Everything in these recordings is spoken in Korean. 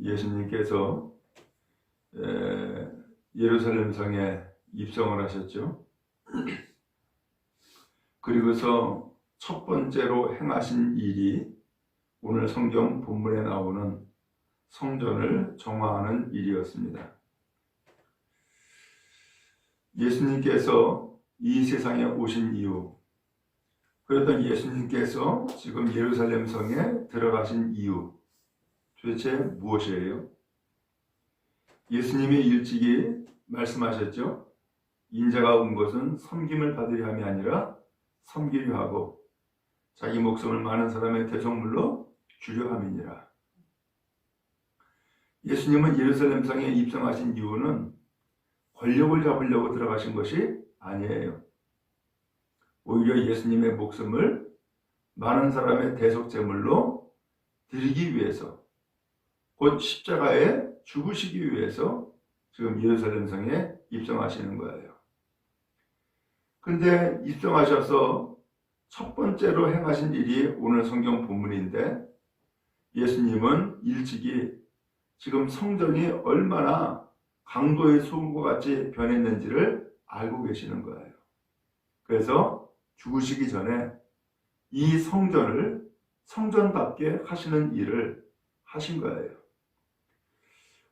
예수님께서 에, 예루살렘 성에 입성을 하셨죠. 그리고서 첫 번째로 행하신 일이 오늘 성경 본문에 나오는 성전을 정화하는 일이었습니다. 예수님께서 이 세상에 오신 이유, 그랬던 예수님께서 지금 예루살렘 성에 들어가신 이유, 도대체 무엇이에요? 예수님이 일찍이 말씀하셨죠? 인자가 온 것은 섬김을 받으려 함이 아니라 섬기려 하고 자기 목숨을 많은 사람의 대성물로 주려 함이니라. 예수님은 예루살렘 성에 입성하신 이유는 권력을 잡으려고 들어가신 것이 아니에요. 오히려 예수님의 목숨을 많은 사람의 대속 제물로 드리기 위해서 곧 십자가에 죽으시기 위해서 지금 예루살렘 성에 입성하시는 거예요. 근데 입성하셔서 첫 번째로 행하신 일이 오늘 성경 본문인데 예수님은 일찍이 지금 성전이 얼마나 강도의 소금과 같이 변했는지를 알고 계시는 거예요. 그래서 죽으시기 전에 이 성전을 성전답게 하시는 일을 하신 거예요.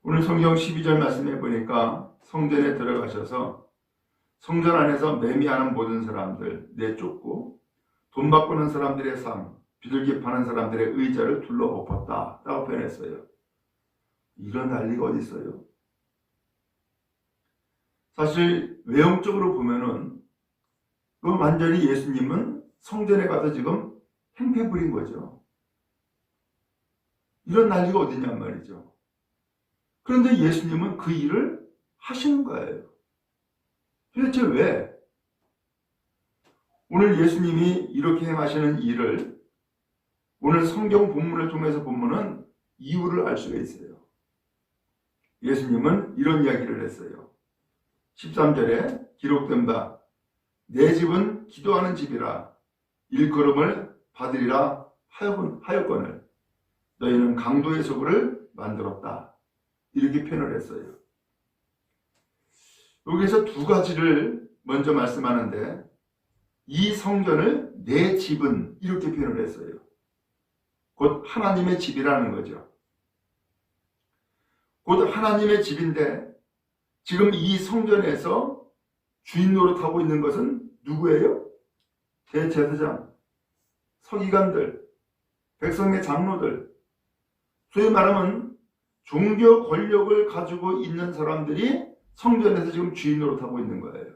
오늘 성경 12절 말씀해 보니까 성전에 들어가셔서 성전 안에서 매미하는 모든 사람들 내쫓고 돈 바꾸는 사람들의 상, 비둘기 파는 사람들의 의자를 둘러 엎었다. 라고 표현했어요. 이런 난리가 어디 있어요? 사실 외형적으로 보면은 그 완전히 예수님은 성전에 가서 지금 행패 부린 거죠. 이런 난리가 어디냔 말이죠. 그런데 예수님은 그 일을 하시는 거예요. 도대체 왜? 오늘 예수님이 이렇게 행하시는 일을 오늘 성경 본문을 통해서 보면은 이유를 알 수가 있어요. 예수님은 이런 이야기를 했어요. 13절에 기록된 바, 내 집은 기도하는 집이라 일걸음을 받으리라 하였거늘 너희는 강도의 소굴을 만들었다. 이렇게 표현을 했어요. 여기서 두 가지를 먼저 말씀하는데 이 성전을 내 집은 이렇게 표현을 했어요. 곧 하나님의 집이라는 거죠. 곧 하나님의 집인데 지금 이 성전에서 주인 노릇하고 있는 것은 누구예요? 대제사장, 서기관들, 백성의 장로들, 소위 말하면 종교 권력을 가지고 있는 사람들이 성전에서 지금 주인 노릇하고 있는 거예요.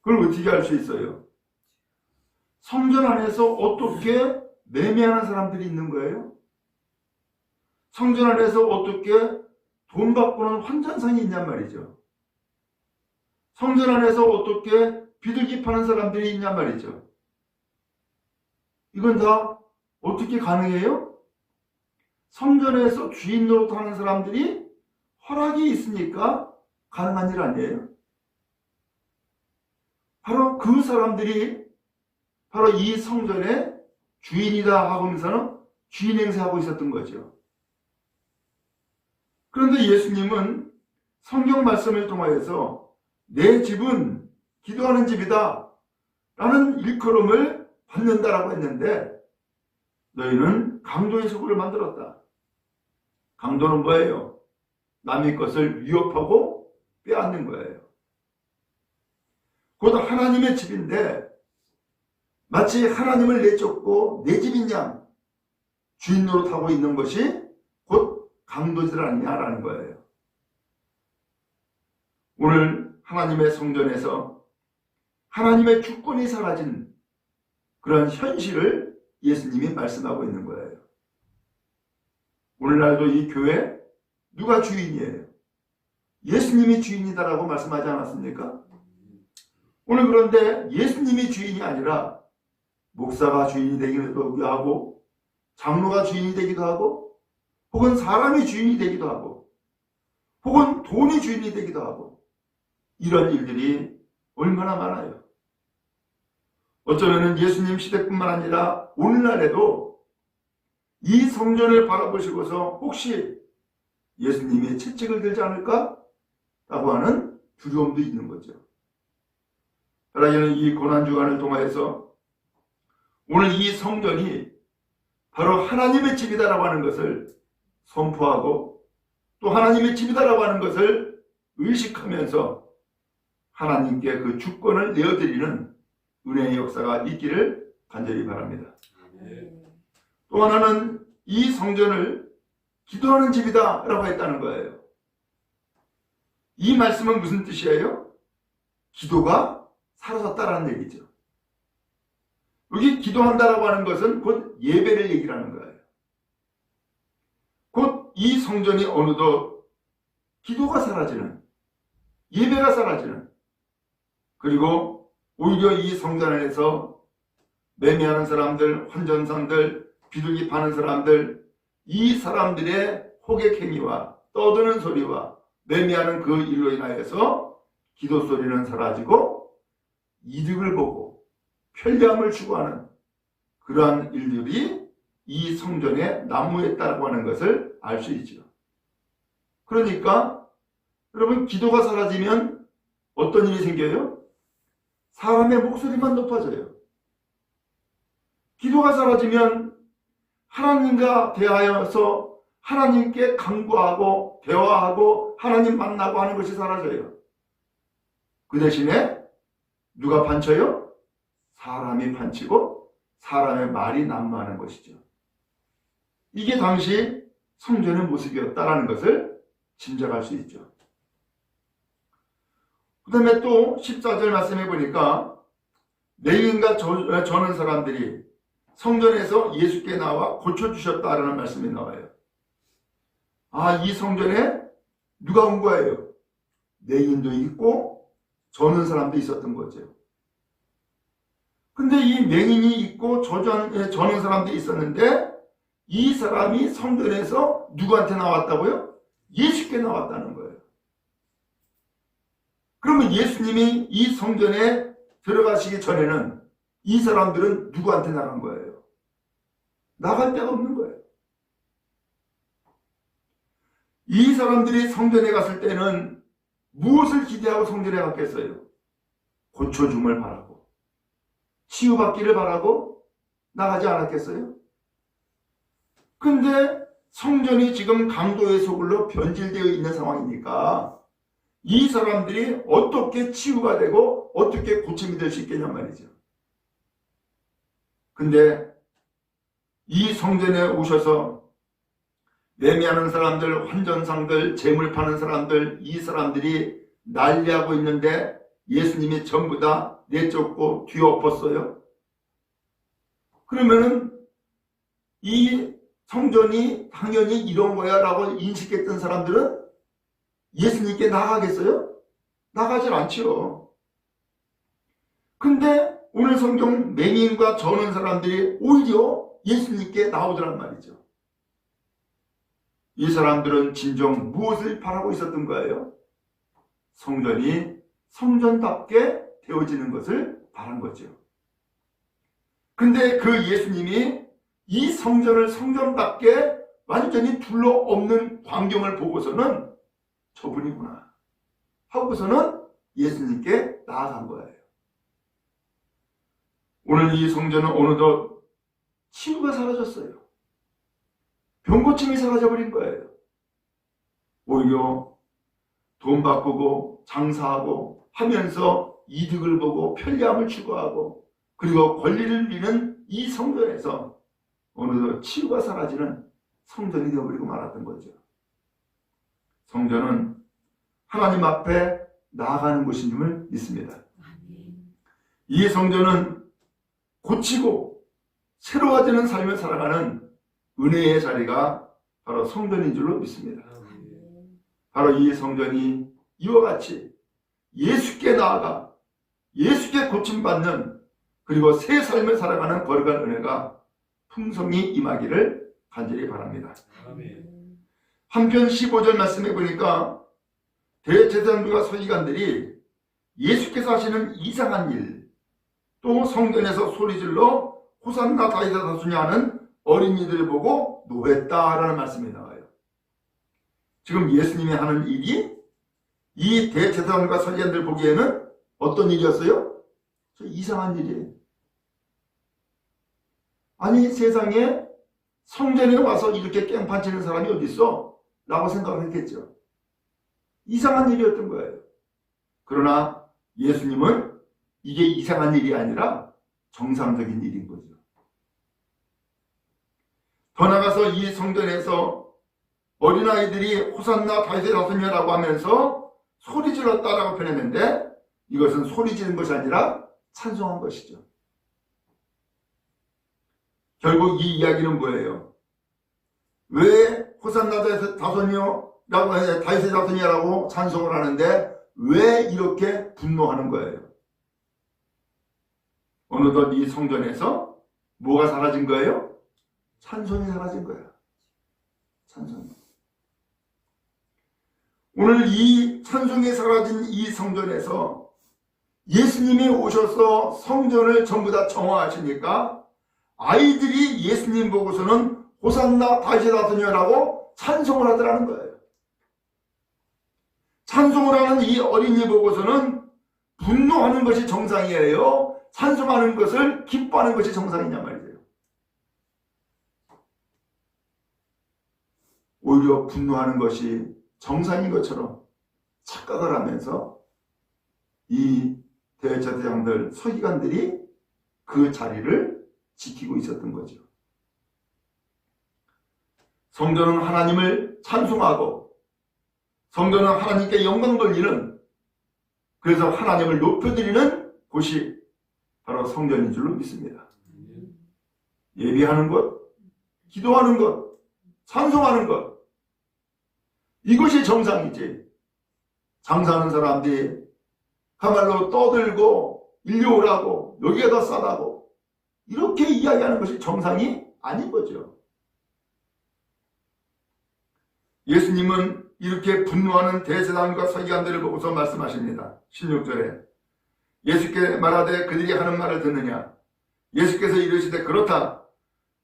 그걸 어떻게 알 수 있어요? 성전 안에서 어떻게 매매하는 사람들이 있는 거예요? 성전 안에서 어떻게 돈 바꾸는 환전상이 있냔 말이죠. 성전 안에서 어떻게 비둘기 파는 사람들이 있냔 말이죠. 이건 다 어떻게 가능해요? 성전에서 주인 노릇하는 사람들이 허락이 있으니까 가능한 일 아니에요? 바로 그 사람들이 바로 이 성전의 주인이다 하면서는 주인 행세하고 있었던 거죠. 그런데 예수님은 성경 말씀을 통하여서 내 집은 기도하는 집이다 라는 일컬음을 받는다라고 했는데 너희는 강도의 소굴을 만들었다. 강도는 뭐예요? 남의 것을 위협하고 빼앗는 거예요. 곧 하나님의 집인데 마치 하나님을 내쫓고 내 집인 양 주인 노릇하고 있는 것이 곧 강도질 아니냐라는 거예요. 오늘 하나님의 성전에서 하나님의 주권이 사라진 그런 현실을 예수님이 말씀하고 있는 거예요. 오늘날도 이 교회 누가 주인이에요? 예수님이 주인이다라고 말씀하지 않았습니까? 오늘 그런데 예수님이 주인이 아니라 목사가 주인이 되기도 하고 장로가 주인이 되기도 하고 혹은 사람이 주인이 되기도 하고 혹은 돈이 주인이 되기도 하고 이런 일들이 얼마나 많아요. 어쩌면 예수님 시대뿐만 아니라 오늘날에도 이 성전을 바라보시고서 혹시 예수님이 채찍을 들지 않을까? 라고 하는 두려움도 있는 거죠. 하나님은 이 고난주간을 통하여서 오늘 이 성전이 바로 하나님의 집이다라고 하는 것을 선포하고 또 하나님의 집이다라고 하는 것을 의식하면서 하나님께 그 주권을 내어드리는 은혜의 역사가 있기를 간절히 바랍니다. 또 하나는 이 성전을 기도하는 집이다 라고 했다는 거예요. 이 말씀은 무슨 뜻이에요? 기도가 사라졌다라는 얘기죠. 여기 기도한다라고 하는 것은 곧 예배를 얘기를 하는 거예요. 곧 이 성전이 어느덧 기도가 사라지는, 예배가 사라지는, 그리고 오히려 이 성전 안에서 매매하는 사람들, 환전상들, 비둘기 파는 사람들, 이 사람들의 호객행위와 떠드는 소리와 매매하는 그 일로 인하여서 기도 소리는 사라지고 이득을 보고 편리함을 추구하는 그러한 일들이 이 성전에 난무했다고 하는 것을 알 수 있죠. 그러니까 여러분 기도가 사라지면 어떤 일이 생겨요? 사람의 목소리만 높아져요. 기도가 사라지면 하나님과 대하여서 하나님께 강구하고 대화하고 하나님 만나고 하는 것이 사라져요. 그 대신에 누가 판쳐요? 사람이 판치고 사람의 말이 난무하는 것이죠. 이게 당시 성전의 모습이었다라는 것을 짐작할 수 있죠. 그 다음에 또 14절 말씀해 보니까 레인과 저는 사람들이 성전에서 예수께 나와 고쳐주셨다라는 말씀이 나와요. 아, 이 성전에 누가 온 거예요? 내인도 있고 저는 사람도 있었던 거죠. 근데 이 맹인이 있고 저전, 저는 사람도 있었는데 이 사람이 성전에서 누구한테 나왔다고요? 예수께 나왔다는 거예요. 그러면 예수님이 이 성전에 들어가시기 전에는 이 사람들은 누구한테 나간 거예요? 나갈 데가 없는 거예요. 이 사람들이 성전에 갔을 때는 무엇을 기대하고 성전에 갔겠어요? 고쳐줌을 바라고 치유받기를 바라고 나가지 않았겠어요? 근데 성전이 지금 강도의 소굴로 변질되어 있는 상황이니까 이 사람들이 어떻게 치유가 되고 어떻게 고침이 될 수 있겠냔 말이죠. 근데 이 성전에 오셔서 매매하는 사람들, 환전상들, 재물 파는 사람들, 이 사람들이 난리하고 있는데 예수님이 전부 다 내쫓고 뒤엎었어요. 그러면은 이 성전이 당연히 이런 거야 라고 인식했던 사람들은 예수님께 나가겠어요? 나가질 않지요. 근데 오늘 성경 맹인과 저는 사람들이 오히려 예수님께 나오더란 말이죠. 이 사람들은 진정 무엇을 바라고 있었던 거예요? 성전이 성전답게 되어지는 것을 바란 거죠. 근데 그 예수님이 이 성전을 성전답게 완전히 둘러 없는 광경을 보고서는 저분이구나 하고서는 예수님께 나아간 거예요. 오늘 이 성전은 어느덧 치유가 사라졌어요. 병고침이 사라져버린 거예요. 오히려 돈 바꾸고 장사하고 하면서 이득을 보고 편리함을 추구하고 그리고 권리를 누리는 이 성전에서 어느덧 치유가 사라지는 성전이 되어버리고 말았던 거죠. 성전은 하나님 앞에 나아가는 곳인 줄 믿습니다. 이 성전은 고치고 새로워지는 삶을 살아가는 은혜의 자리가 바로 성전인 줄로 믿습니다. 바로 이 성전이 이와 같이 예수께 나아가 예수께 고침받는 그리고 새 삶을 살아가는 거룩한 은혜가 풍성히 임하기를 간절히 바랍니다. 한편 15절 말씀해 보니까 대제사장들과 서기관들이 예수께서 하시는 이상한 일, 또 성전에서 소리질러 호산나 다이다 다수냐 하는 어린이들 보고 노했다라는 말씀이 나와요. 지금 예수님이 하는 일이 이 대제사장과 서기관들 보기에는 어떤 일이었어요? 저 이상한 일이에요. 아니 세상에 성전에 와서 이렇게 깽판 치는 사람이 어디 있어? 라고 생각을 했겠죠. 이상한 일이었던 거예요. 그러나 예수님은 이게 이상한 일이 아니라 정상적인 일인 거죠. 더 나가서 이 성전에서 어린아이들이 호산나 자손이라고 하면서 소리 질렀다라고 표현했는데 이것은 소리 지른 것이 아니라 찬송한 것이죠. 결국 이 이야기는 뭐예요? 왜 호산나 다손이요? 다윗의 자손이라고 찬송을 하는데 왜 이렇게 분노하는 거예요? 어느덧 이 성전에서 뭐가 사라진 거예요? 찬송이 사라진 거예요. 찬송. 오늘 이 찬송이 사라진 이 성전에서 예수님이 오셔서 성전을 전부 다 정화하시니까 아이들이 예수님 보고서는 호산나 다시 다스녀라고 찬송을 하더라는 거예요. 찬송을 하는 이 어린이 보고서는 분노하는 것이 정상이에요. 찬송하는 것을 기뻐하는 것이 정상이냐 말이에요. 오히려 분노하는 것이 정상인 것처럼 착각을 하면서 이 대제사장들 서기관들이 그 자리를 지키고 있었던 거죠. 성전은 하나님을 찬송하고 성전은 하나님께 영광 돌리는 그래서 하나님을 높여드리는 곳이 바로 성전인 줄로 믿습니다. 예비하는 것, 기도하는 것, 찬송하는 것 이것이 정상이지. 장사하는 사람들이 가말로 떠들고 일려오라고 여기가 더 싸다고 이렇게 이야기하는 것이 정상이 아닌 거죠. 예수님은 이렇게 분노하는 대제사장과 서기관들을 보고서 말씀하십니다. 16절에 예수께 말하되 그들이 하는 말을 듣느냐 예수께서 이르시되 그렇다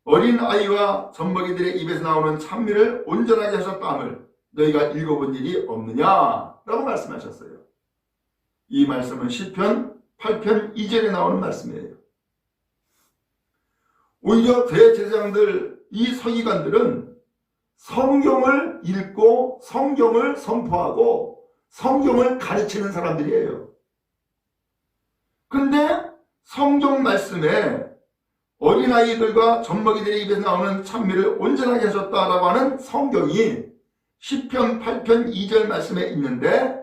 어린 아이와 젖먹이들의 입에서 나오는 찬미를 온전하게 하셨다함을 너희가 읽어본 일이 없느냐라고 말씀하셨어요. 이 말씀은 시편 8편 2절에 나오는 말씀이에요. 오히려 대제사장들 이 서기관들은 성경을 읽고 성경을 선포하고 성경을 가르치는 사람들이에요. 근데 성경 말씀에 어린아이들과 젖먹이들의 입에서 나오는 찬미를 온전하게 하셨다라고 하는 성경이 10편 8편 2절 말씀에 있는데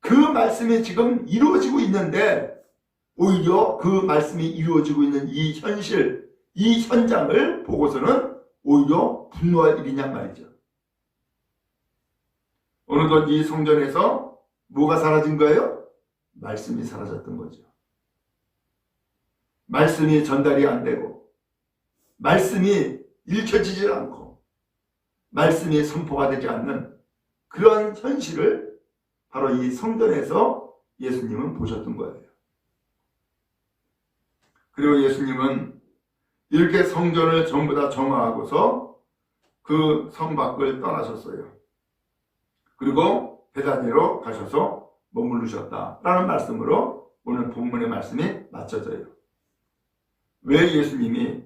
그 말씀이 지금 이루어지고 있는데 오히려 그 말씀이 이루어지고 있는 이 현실, 이 현장을 보고서는 오히려 분노할 일이냐 말이죠. 어느덧 이 성전에서 뭐가 사라진 거예요? 말씀이 사라졌던 거죠. 말씀이 전달이 안 되고, 말씀이 읽혀지질 않고, 말씀이 선포가 되지 않는 그런 현실을 바로 이 성전에서 예수님은 보셨던 거예요. 그리고 예수님은 이렇게 성전을 전부 다 정화하고서 그 성 밖을 떠나셨어요. 그리고 베다니로 가셔서 머무르셨다라는 말씀으로 오늘 본문의 말씀이 맞춰져요. 왜 예수님이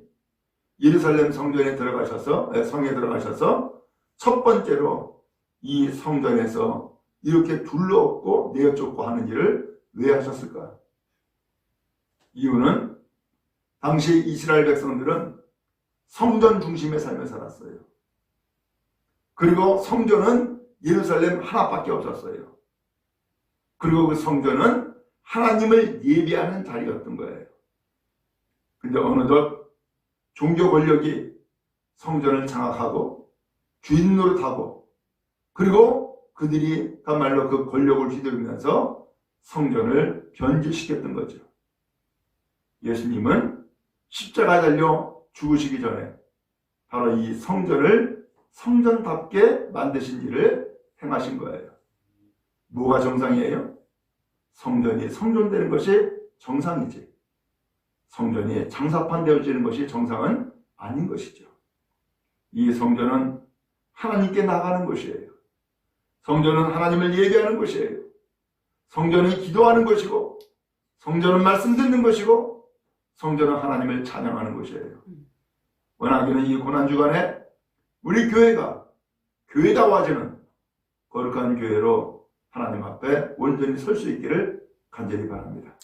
예루살렘 성전에 들어가셔서 성에 들어가셔서 첫 번째로 이 성전에서 이렇게 둘러엎고 내어쫓고 하는 일을 왜 하셨을까? 이유는 당시 이스라엘 백성들은 성전 중심의 삶을 살았어요. 그리고 성전은 예루살렘 하나밖에 없었어요. 그리고 그 성전은 하나님을 예비하는 자리였던 거예요. 근데 어느덧 종교 권력이 성전을 장악하고 주인 노릇하고 그리고 그들이 그말로 그 권력을 휘두르면서 성전을 변질시켰던 거죠. 예수님은 십자가 달려 죽으시기 전에 바로 이 성전을 성전답게 만드신 일을 행하신 거예요. 뭐가 정상이에요? 성전이 성전되는 것이 정상이지. 성전이 장사판 되어지는 것이 정상은 아닌 것이죠. 이 성전은 하나님께 나가는 곳이에요. 성전은 하나님을 얘기하는 곳이에요. 성전은 기도하는 것이고, 성전은 말씀 듣는 것이고, 성전은 하나님을 찬양하는 곳이에요. 원하기는 이 고난주간에 우리 교회가 교회다워지는 거룩한 교회로 하나님 앞에 온전히 설 수 있기를 간절히 바랍니다.